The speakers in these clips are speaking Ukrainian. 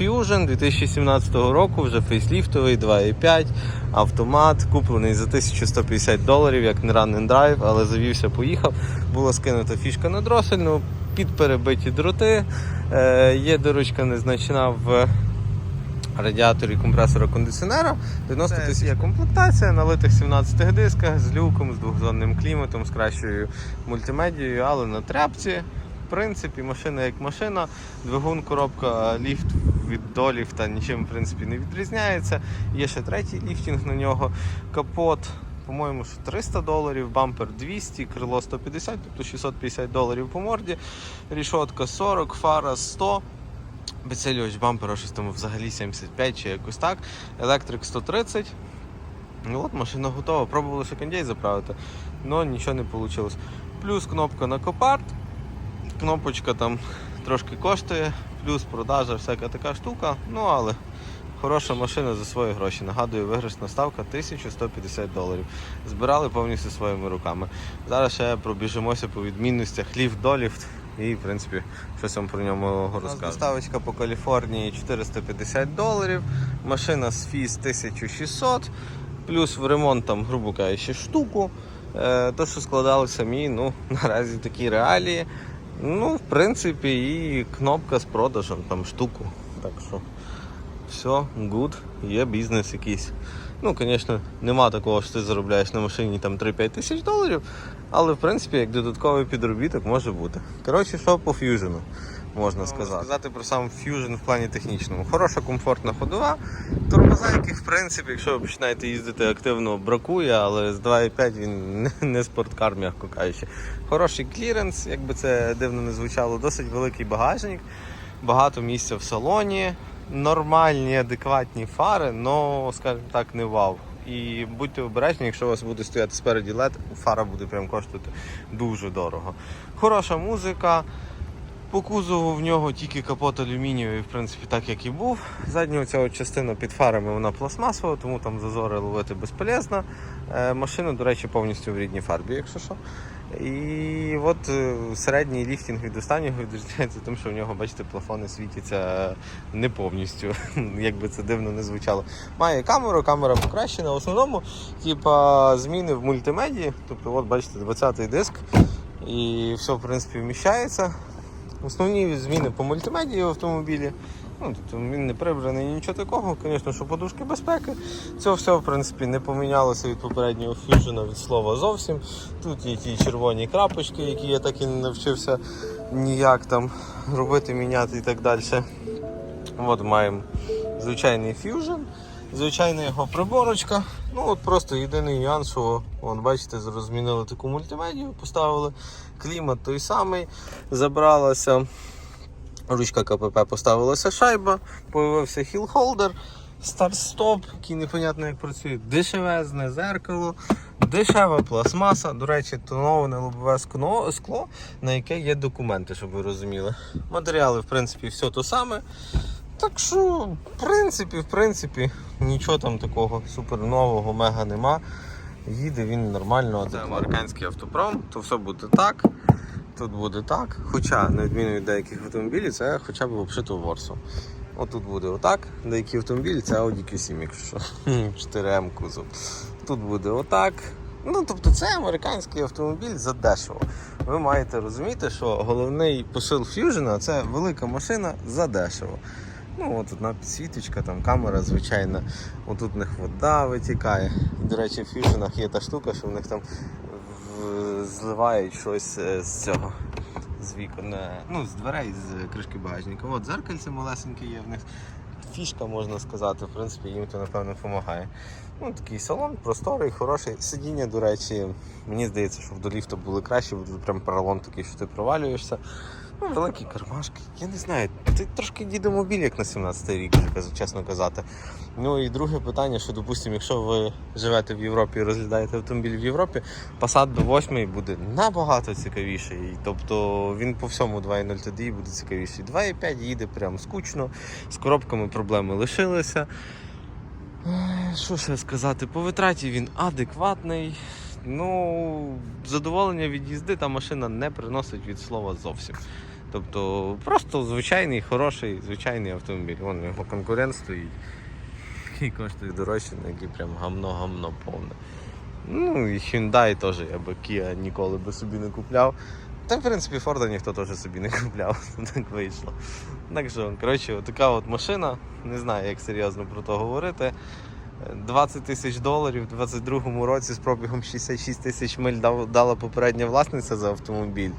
Fusion 2017 року, вже фейсліфтовий, 2.5, автомат, куплений за 1150 доларів, як не run and drive, але завівся, поїхав. Була скинута фішка на дросельну, під перебиті дроти. Е, є доручка незначна в радіаторі компресора кондиціонера. 90 тисяч є комплектація на литих 17 дисках з люком, з двохзонним кліматом, з кращою мультимедією, але на тряпці. Принципі, машина як машина, двигун, коробка, ліфт від до ліфта нічим в принципі не відрізняється. Є ще третій ліфтінг на нього. Капот, по-моєму, 300 доларів, бампер 200, крило 150, тобто 650 доларів по морді, рішотка 40, фара 100. Бецелювач бампера щось там взагалі 75 чи якось так. Електрик 130. Ну от машина готова. Пробували ще кондей заправити, але нічого не вийшло. Плюс кнопка на копарт. Кнопочка там трошки коштує, плюс продажа, всяка така штука. Ну але хороша машина за свої гроші. Нагадую, виграшна ставка 1150 доларів. Збирали повністю своїми руками. Зараз ще пробіжимося по відмінностях ліфт до ліфт. І, в принципі, щось вам про ньому розкажу. Доставочка по Каліфорнії 450 доларів, машина з фіз 1600, плюс в ремонт там, грубо кажучи, штуку. Е, то, що складали самі, ну, наразі такі реалії. Ну, в принципі, і кнопка з продажем, там штуку. Так що все, good, є бізнес якийсь. Ну, звісно, нема такого, що ти заробляєш на машині там 3-5 тисяч доларів, але в принципі як додатковий підробіток може бути. Коротше, що по ф'южену можна сказати. Сказати про сам ф'южен в плані технічному. Хороша комфортна ходова. Тормоза, яких в принципі, якщо ви починаєте їздити активно, бракує, але з 2.5 він не- не спорткар, м'яко кажучи. Хороший кліренс, як би це дивно не звучало, досить великий багажник, багато місця в салоні нормальні, адекватні фари, але, скажімо так, не вау. І будьте обережні, якщо у вас буде стояти спереді LED, фара буде прям коштувати дуже дорого. Хороша музика. По кузову в нього тільки капот алюмінієвий, в принципі, так як і був. Задня ця частина під фарами вона пластмасова, тому там зазори ловити безполезно. Е, машина, до речі, повністю в рідній фарбі, якщо що. І от е, середній ліфтінг від останнього відрізняється тим, що в нього, бачите, плафони світяться не повністю, як би це дивно не звучало. Має камеру, камера покращена. В основному, типа, зміни в мультимедії. Тобто, от бачите, 20-й диск, і все, в принципі, вміщається. Основні зміни по мультимедії в автомобілі. Ну, тобто він не прибраний нічого такого, звісно, що подушки безпеки. Це все, в принципі, не помінялося від попереднього фьюжена від слова зовсім. Тут є ті червоні крапочки, які я так і не навчився ніяк там робити, міняти і так далі. От маємо звичайний фьюжен, звичайна його приборочка. Ну от просто єдиний нюанс, що вон, бачите, зараз змінили таку мультимедію, поставили клімат той самий, забралася. Ручка КПП поставилася шайба, появився хіл-холдер, старт-стоп, який непонятно як працює, дешевезне зеркало, дешева пластмаса. До речі, тоноване лобове скло, на яке є документи, щоб ви розуміли. Матеріали, в принципі, все то саме. Так що, в принципі, в принципі, нічого там такого супер нового, мега нема. Їде він нормально. Це американський автопром, то все буде так. Тут буде так. Хоча, на відміну від деяких автомобілів, це хоча б обшито ворсом. Отут буде отак. Деякі автомобілі це Audi Q7, якщо що. 4М кузов. Тут буде отак. Ну, тобто це американський автомобіль за дешево. Ви маєте розуміти, що головний посил Fusion це велика машина за дешево. Ну, от одна підсвіточка, там камера звичайна, отут в них вода витікає. До речі, в фьюженах є та штука, що в них там зливають щось е, з цього. З вікон, е, ну, з дверей, з кришки багажника. От зеркальце малесеньке є в них. Фішка, можна сказати, в принципі, їм то напевно допомагає. Ну, такий салон, просторий, хороший. Сидіння, до речі, мені здається, що до ліфта були краще, бо тут прям поролон такий, що ти провалюєшся. Ну, великі кармашки. Я не знаю, ти трошки дідомобіль, як на 17 рік, чесно казати. Ну і друге питання, що, допустимо, якщо ви живете в Європі і розглядаєте автомобіль в Європі, Passat до 8 буде набагато цікавіший. Тобто він по всьому 2.0 TDI буде цікавіший. 2.5 їде прям скучно, з коробками проблеми лишилися. Що ще сказати? По витраті він адекватний. Ну, задоволення від їзди та машина не приносить від слова зовсім. Тобто просто звичайний, хороший, звичайний автомобіль. Вон його конкурент стоїть. Який коштує дорожче, на який прям гамно-гамно повне. Ну і Hyundai теж я би Kia ніколи би собі не купляв. Та в принципі Форда ніхто теж собі не купляв, так вийшло. Так що, коротше, така от машина, не знаю, як серйозно про то говорити. 20 тисяч доларів у 22-му році з пробігом 66 тисяч миль дала попередня власниця за автомобіль.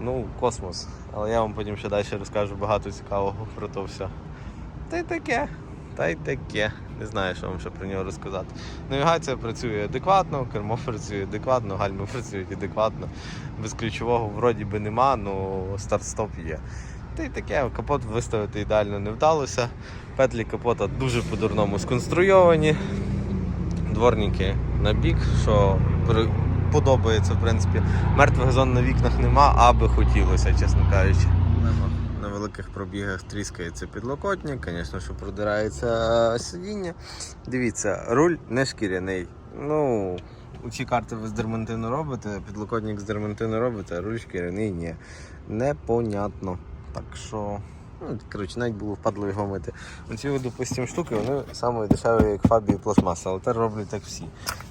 Ну, космос. Але я вам потім ще далі розкажу багато цікавого про то все. Та й таке. Та й таке. Не знаю, що вам ще про нього розказати. Навігація працює адекватно, кермо працює адекватно, гальми працюють адекватно. Без ключового вроді би нема, але старт-стоп є. Та й таке, капот виставити ідеально не вдалося. Петлі капота дуже по-дурному сконструйовані. Дворники на бік, що подобається, в принципі. Мертвих зон на вікнах нема, аби хотілося, чесно кажучи. На великих пробігах тріскається підлокотник, звісно, що продирається сидіння. Дивіться, руль не шкіряний. Ну, ці карти ви з дермантину робите, підлокотник з дермантину робите, а руль шкіряний ні. Непонятно. Так що. Ну, коротше, навіть було впадло його мити. Оці, от, допустим, штуки, вони самої дешеві, як фабі і пластмаса, але тепер роблять так всі.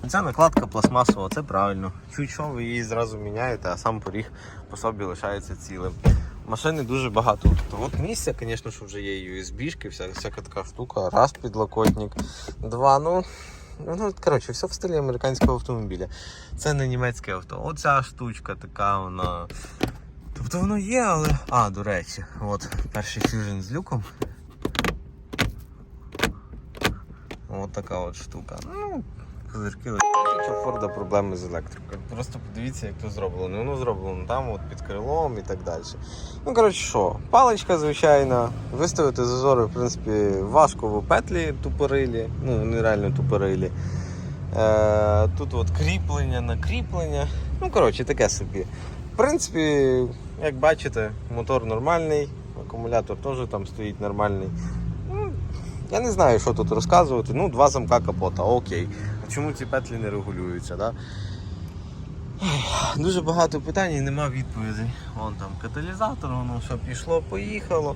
Ця накладка пластмасова, це правильно. Чуть що ви її зразу міняєте, а сам поріг по собі лишається цілим. Машини дуже багато. Тобто, от місця, звісно, що вже є USB-шки, вся, всяка така штука. Раз підлокотник, два, ну. Ну, коротше, все в стилі американського автомобіля. Це не німецьке авто. Оця штучка така, вона. Тобто воно є, але. А, до речі, от перший фюжн з люком. От така от штука. Ну, козирки. У Форда проблеми з електрикою. Просто подивіться, як то зроблено. Воно зроблено там, от під крилом і так далі. Ну, коротше, що, паличка звичайна. Виставити зазори, в принципі, важко в петлі тупорилі. Ну, вони реально тупорилі. Е, тут от кріплення, накріплення. Ну, коротше, таке собі. В принципі, як бачите, мотор нормальний, акумулятор теж там стоїть нормальний. Ну, я не знаю, що тут розказувати. Ну, два замка капота, окей. А чому ці петлі не регулюються? Да? Дуже багато питань і нема відповідей. Вон там каталізатор, воно що пішло, поїхало.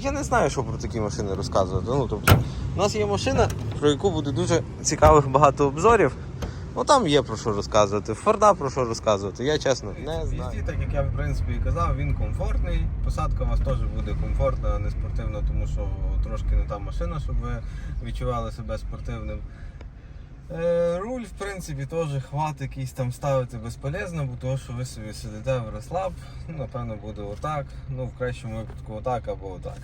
Я не знаю, що про такі машини розказувати. Ну, тобто, у нас є машина, про яку буде дуже цікавих багато обзорів. Ну там є про що розказувати. Форда про що розказувати, я чесно не знаю. Так як я в принципі і казав, він комфортний. Посадка у вас теж буде комфортна, а не спортивна, тому що трошки не та машина, щоб ви відчували себе спортивним. Е, руль, в принципі, теж хват якийсь там ставити безполезно, бо того, що ви собі сидите в розслаб, ну, напевно, буде отак. Ну, в кращому випадку отак або отак.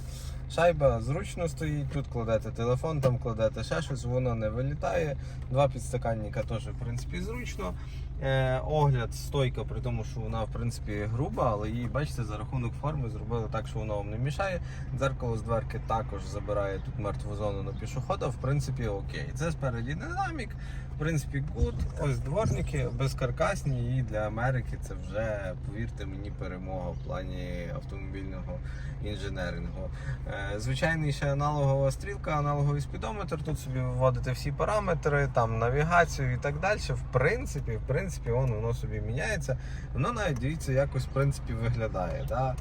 Шайба зручно стоїть, тут кладете телефон, там кладете ще щось, воно не вилітає. Два підстаканника теж, в принципі, зручно. Е, огляд, стойка, при тому, що вона в принципі груба, але її, бачите, за рахунок форми зробили так, що вона вам не мішає. Дзеркало з дверки також забирає тут мертву зону на пішохода. В принципі, окей. Це спереді динамік, в принципі, гуд. Ось дворники безкаркасні, і для Америки це вже, повірте мені, перемога в плані автомобільного інженерингу. Е, Звичайний ще аналогова стрілка, аналоговий спідометр. Тут собі виводите всі параметри, там навігацію і так далі. В принципі, в принципі, воно, воно собі міняється. Воно навіть дивіться, якось в принципі виглядає. Да?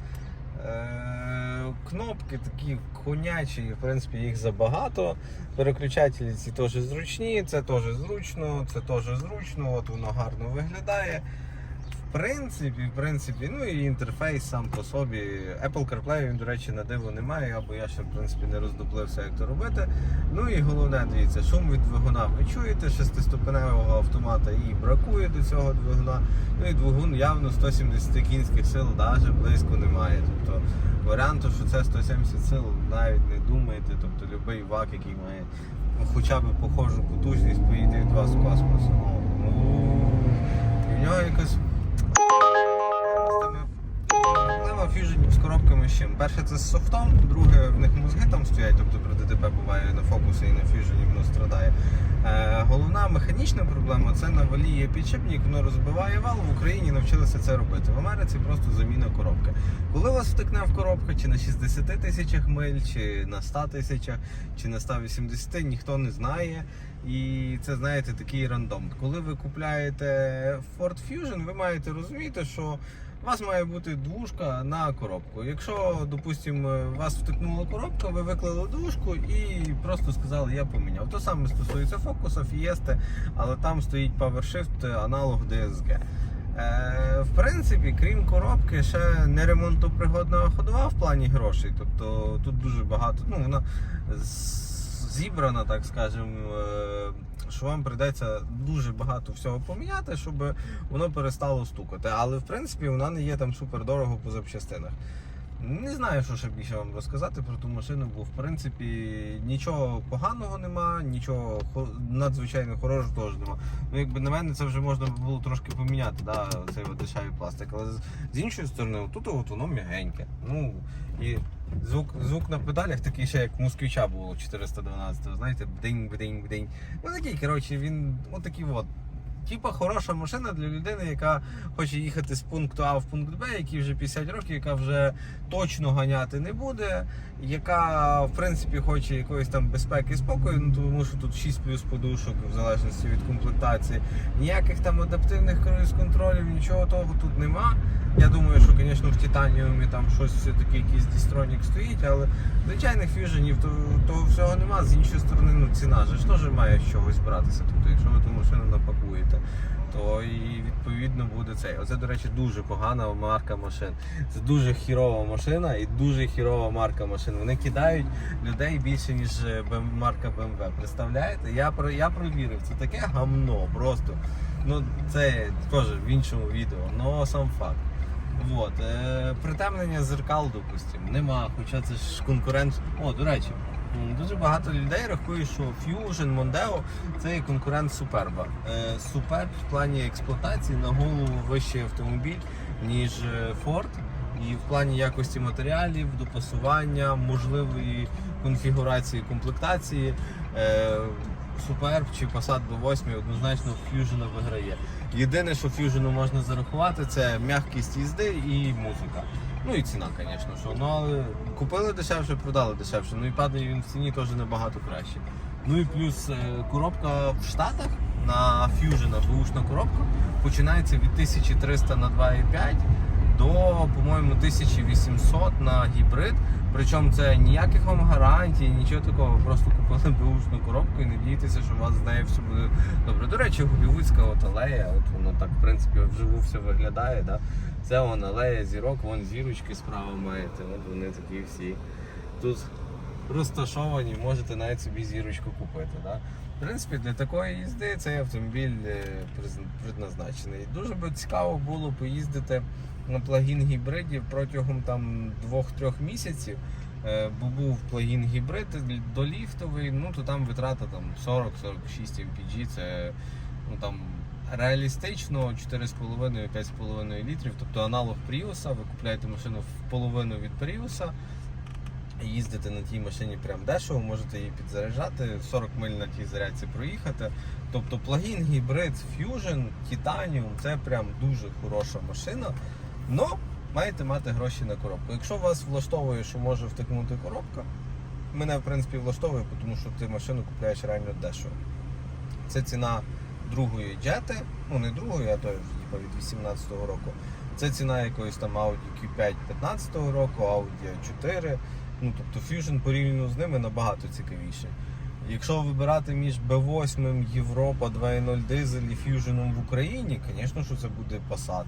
Кнопки такі конячі, в принципі, їх забагато. Переключателі ці теж зручні, це теж зручно, це теж зручно, от воно гарно виглядає. Принципі, в принципі, ну і інтерфейс сам по собі. Apple CarPlay, він, до речі, на диво немає, або я ще в принципі не роздуплився, як то робити. Ну і головне, дивіться, шум від двигуна ви чуєте, шестиступеневого автомата і бракує до цього двигуна. Ну і двигун явно 170 кінських сил навіть близько немає. Тобто варіанту, що це 170 сил, навіть не думайте. Тобто будь-який вак, який має хоча б похожу потужність, поїде від вас в космос. Ну, і в нього якось фюженів з коробками з чим? Перше це з софтом, друге в них мозги там стоять, тобто при ДТП буває на фокусі і на фюжені воно страдає. Е, головна механічна проблема це на валі є підшипник, воно розбиває вал. В Україні навчилися це робити. В Америці просто заміна коробки. Коли вас втекне в коробка, чи на 60 тисячах миль, чи на 100 тисячах, чи на 180, ніхто не знає. І це, знаєте, такий рандом. Коли ви купляєте Ford Fusion, ви маєте розуміти, що У вас має бути двушка на коробку. Якщо, допустимо, вас втикнула коробка, ви виклали двушку і просто сказали, я поміняв. То саме стосується фокуса, фієсти, але там стоїть PowerShift аналог DSG. Е, в принципі, крім коробки, ще не ремонтопригодна ходова в плані грошей. Тобто тут дуже багато, ну вона зібрана, так скажемо, е, що вам прийдеться дуже багато всього поміняти, щоб воно перестало стукати. Але в принципі вона не є там супер дорого по запчастинах. Не знаю, що ще більше вам розказати про ту машину, бо в принципі нічого поганого нема, нічого надзвичайно хорошого теж нема. Ну, якби на мене це вже можна було трошки поміняти, да, цей дешевий пластик. Але з іншої сторони, тут от воно м'ягеньке. Ну і звук, звук на педалях такий ще як москвича було 412, знаєте, бдинь, бдинь, бдинь. Ну такий, коротше, він отакий от. Типа хороша машина для людини, яка хоче їхати з пункту А в пункт Б, який вже 50 років, яка вже точно ганяти не буде, яка в принципі хоче якоїсь там безпеки і спокою, ну тому що тут 6 плюс подушок в залежності від комплектації. Ніяких там адаптивних круїз контролів, нічого того тут нема. Я думаю, що, звісно, в Титаніумі там щось все-таки якийсь дістронік стоїть, але звичайних фюженів то, того всього нема. З іншої сторони, ну ціна же ж теж має з чогось братися. Тобто, якщо ви ту машину напакуєте, то і відповідно буде цей. Оце, до речі, дуже погана марка машин. Це дуже хірова машина і дуже хірова марка машин. Вони кидають людей більше, ніж е, марка BMW. Представляєте? Я про я провірив, це таке гамно просто. Ну, це теж в іншому відео, але сам факт. Вот. Е, притемнення зеркал, допустимо, нема, хоча це ж конкурент. О, до речі, дуже багато людей рахує, що Fusion, Mondeo це є конкурент. Е, Superb в плані експлуатації на голову вищий автомобіль, ніж е, Ford. І в плані якості матеріалів, допасування, можливої конфігурації комплектації. Е, Superb чи Passat B8 однозначно Fusion виграє. Єдине, що Fusion можна зарахувати, це м'якість їзди і музика. Ну і ціна, звісно, що. Ну але купили дешевше, продали дешевше. Ну і падає він в ціні теж набагато краще. Ну і плюс е, коробка в Штатах на Fusion, бушна коробка, починається від 1300 на 2,5 до, по-моєму, 1800 на гібрид. Причому це ніяких вам гарантій, нічого такого. Просто купили бушну коробку і не дійтеся, що у вас з нею все буде добре. До речі, голівудська от алея, от воно так в принципі вживу все виглядає. Да? Це вон алея зірок, вон зірочки справа маєте. От вони такі всі тут розташовані, можете навіть собі зірочку купити. Да? В принципі, для такої їзди цей автомобіль е, предназначений. Дуже би цікаво було поїздити на плагін гібридів протягом там 2-3 місяців. Е, Бо був плагін гібрид доліфтовий, ну то там витрата там 40-46 MPG, це ну там реалістично 4,5-5,5 літрів, тобто аналог Пріуса, ви купляєте машину в половину від Пріуса, їздите на тій машині прям дешево, можете її підзаряджати, 40 миль на тій зарядці проїхати. Тобто плагін гібрид Fusion, Titanium це прям дуже хороша машина. Но маєте мати гроші на коробку. Якщо вас влаштовує, що може втикнути коробка, мене в принципі влаштовує, тому що ти машину купляєш реально дешево. Це ціна другої джети, ну не другої, а то типу, від 18-го року. Це ціна якоїсь там Audi Q5 15-го року, Audi A4. Ну тобто Fusion порівняно з ними набагато цікавіше. Якщо вибирати між B8, Європа 2.0 дизель і Fusion в Україні, звісно, що це буде Passat.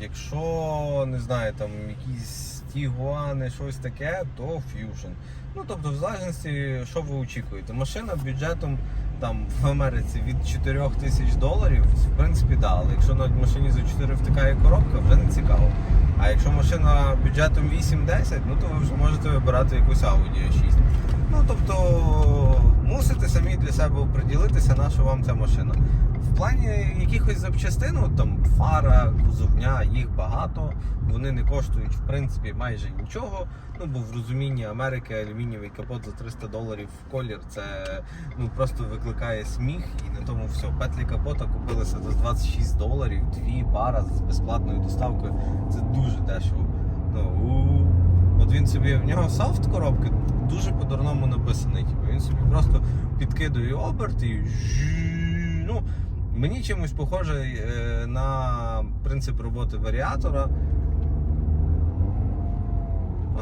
Якщо не знаю, там якісь Тігуани, щось таке, то Fusion. Ну тобто, в залежності, що ви очікуєте. Машина бюджетом там в Америці від 4 тисяч доларів, в принципі, да. Але якщо на машині за 4 втикає коробка, вже не цікаво. А якщо машина бюджетом 8-10, ну то ви вже можете вибирати якусь Audi A6. Ну тобто мусите самі для себе оприділитися, на що вам ця машина. Плані якихось запчастин, от там фара, кузовня, їх багато. Вони не коштують в принципі майже нічого. Ну бо в розумінні Америки алюмінієвий капот за 300 доларів в колір це ну просто викликає сміх і на тому все. Петлі капота купилися за 26 доларів, дві пара з безплатною доставкою. Це дуже дешево. Ну, от він собі в нього софт коробки дуже по-дурному написаний. Він собі просто підкидує оберт і ну, Мені чимось похоже на принцип роботи варіатора.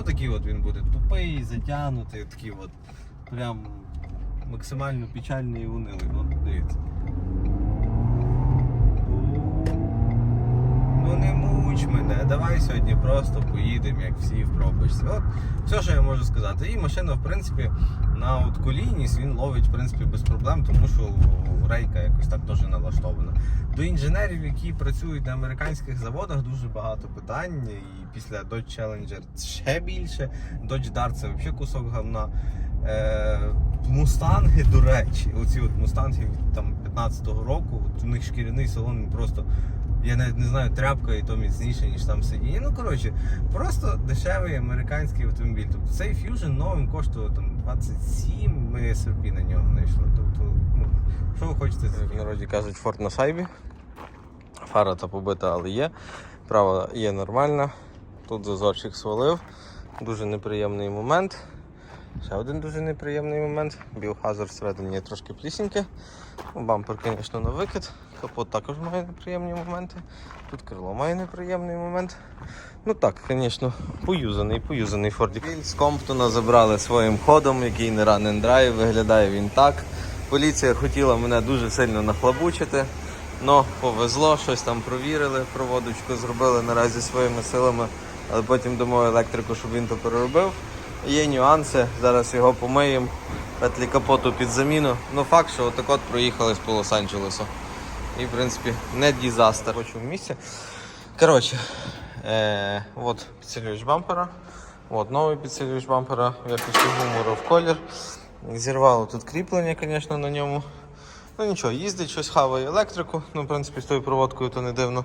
Отакий от він буде тупий, затягнутий, такий от прям максимально печальний і унилий. От, дивіться. Ну не муч мене, давай сьогодні просто поїдемо, як всі в пробочці. От все, що я можу сказати. І машина, в принципі, на от колійність він ловить в принципі, без проблем, тому що рейка якось так теж налаштована. До інженерів, які працюють на американських заводах, дуже багато питань. І після Dodge Challenger ще більше. Dodge Dart це взагалі кусок говна. Е, мустанги, до речі, оці от мустанги від там 15-го року, от у них шкіряний салон просто. Я навіть не знаю, тряпка і то міцніше, ніж там сидіння. Ну, коротше, просто дешевий американський автомобіль. Тобто цей Fusion новим коштує там 27, ми SRP на нього знайшли. Тобто, ну, що ви хочете В народі кажуть форт на шайбі. Фара та побита, але є. Права є нормальна. Тут зазорчик свалив. Дуже неприємний момент. Ще один дуже неприємний момент. Біохазар всередині є трошки плісіньке. Ну, Бампер, звісно, на викид. Капот також має неприємні моменти. Тут крило має неприємний момент. Ну так, звісно, поюзаний, поюзаний Фордік. З Комптона забрали своїм ходом, який не and drive, виглядає він так. Поліція хотіла мене дуже сильно нахлабучити. Но повезло, щось там провірили, проводочку зробили наразі своїми силами, але потім дамо електрику, щоб він то переробив. Є нюанси, зараз його помиємо, петлі капоту під заміну. Ну факт, що отак от проїхали з Лос-Анджелесу. І в принципі не дізастер. Хочу в місці. Коротше, е, от підсилювач бампера. От новий підсилювач бампера якості гумору в колір. Зірвало тут кріплення, звісно, на ньому. Ну нічого, їздить, щось хаває електрику. Ну, в принципі, з тою проводкою то не дивно.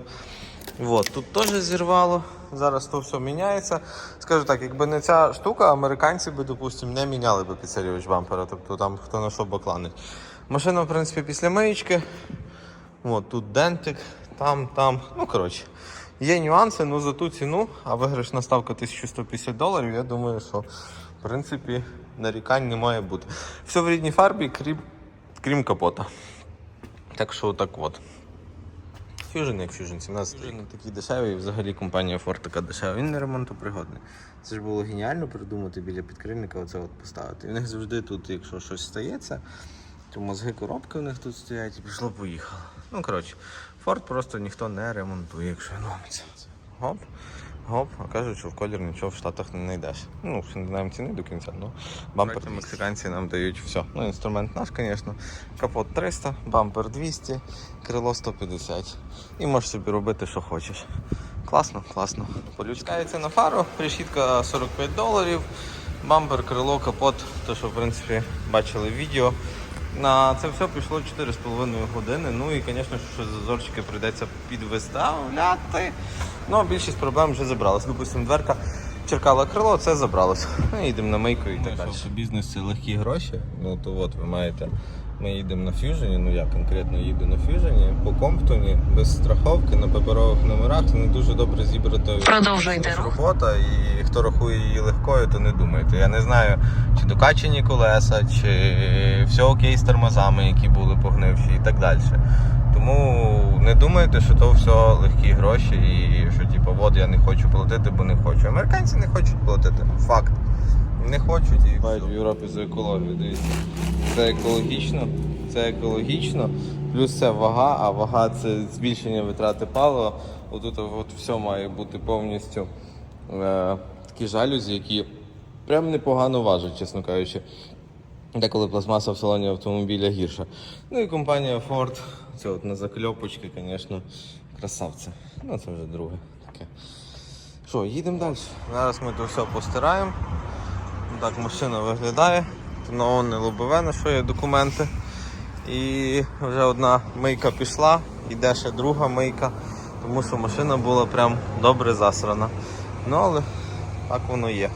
От, тут теж зірвало. Зараз то все міняється. Скажу так, якби не ця штука, американці би, допустимо, не міняли би підсилювач бампера. Тобто там хто на що бакланить. Машина, в принципі, після миєчки. От, тут дентик, там, там. Ну, коротше. Є нюанси, ну за ту ціну, а виграшна ставка 1150 доларів, я думаю, що в принципі нарікань не має бути. Все в рідній фарбі, крім, крім капота. Так що так от. Fusion як Fusion 17 Fusion такий дешевий, взагалі компанія Ford така дешева. Він не ремонтопригодний. Це ж було геніально придумати біля підкрильника оце от поставити. І них завжди тут, якщо щось стається, мозги коробки в них тут стоять і пішло поїхало. Ну коротше, Ford просто ніхто не ремонтує, якщо ломиться. Гоп, гоп, а кажуть, що в колір нічого в Штатах не знайдеш. Ну, ще не знаємо ціни до кінця, ну бампер мексиканці нам дають все. Ну, інструмент наш, звісно. Капот 300, бампер 200, крило 150. І можеш собі робити, що хочеш. Класно, класно. Полюскається на фару, решітка 45 доларів, бампер, крило, капот, то що в принципі бачили в відео. На це все пішло 4,5 години. Ну і, звісно, що зазорчики прийдеться підвиставляти. Ну, більшість проблем вже забралась. Допустимо, дверка черкала крило, це забралось. Ну, їдемо на мийку і так далі. Бізнес це легкі гроші. Ну то от ви маєте. Ми їдемо на фюжені, ну я конкретно їду на фюжені по Комптоні, без страховки, на паперових номерах. Це не дуже добре зібрати робота, і хто рахує її легкою, то не думайте. Я не знаю, чи докачені колеса, чи все окей з тормозами, які були погнивші і так далі. Тому не думайте, що то все легкі гроші і що типу, от я не хочу платити, бо не хочу. Американці не хочуть платити. Факт. Не хочуть і Бачу в Європі за екологію, дивіться. Це екологічно, це екологічно, плюс це вага, а вага це збільшення витрати палива. Отут от все має бути повністю е, такі жалюзі, які прям непогано важать, чесно кажучи. Деколи пластмаса в салоні автомобіля гірша. Ну і компанія Ford, це от на закльопочки, звісно, красавця. Ну це вже друге таке. Що, їдемо далі. Зараз ми тут все постираємо. Так машина виглядає. Тоноване лобове, на що є документи. І вже одна мийка пішла, йде ще друга мийка, тому що машина була прям добре засрана. Ну але так воно є.